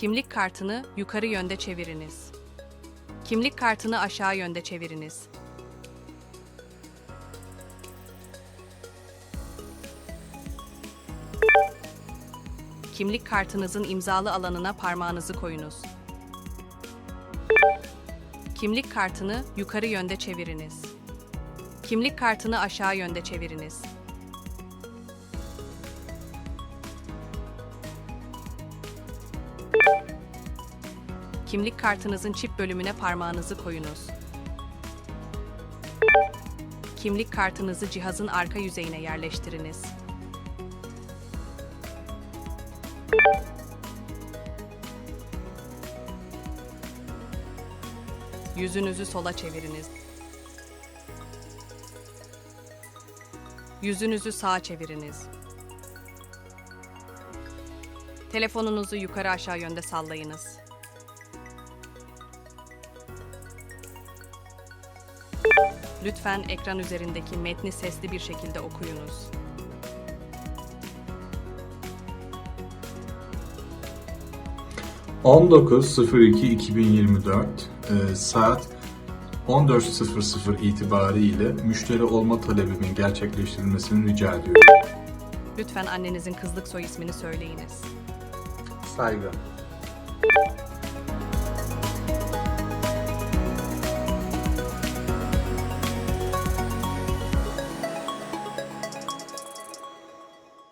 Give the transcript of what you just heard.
Kimlik kartını yukarı yönde çeviriniz. Kimlik kartını aşağı yönde çeviriniz. Kimlik kartınızın imzalı alanına parmağınızı koyunuz. Kimlik kartını yukarı yönde çeviriniz. Kimlik kartını aşağı yönde çeviriniz. Kimlik kartınızın çip bölümüne parmağınızı koyunuz. Kimlik kartınızı cihazın arka yüzeyine yerleştiriniz. Yüzünüzü sola çeviriniz. Yüzünüzü sağa çeviriniz. Telefonunuzu yukarı aşağı yönde sallayınız. Lütfen ekran üzerindeki metni sesli bir şekilde okuyunuz. ...19.02.2024 e, saat 14.00 itibariyle müşteri olma talebimin gerçekleştirilmesini rica ediyorum. Lütfen annenizin kızlık soy ismini söyleyiniz. saiba.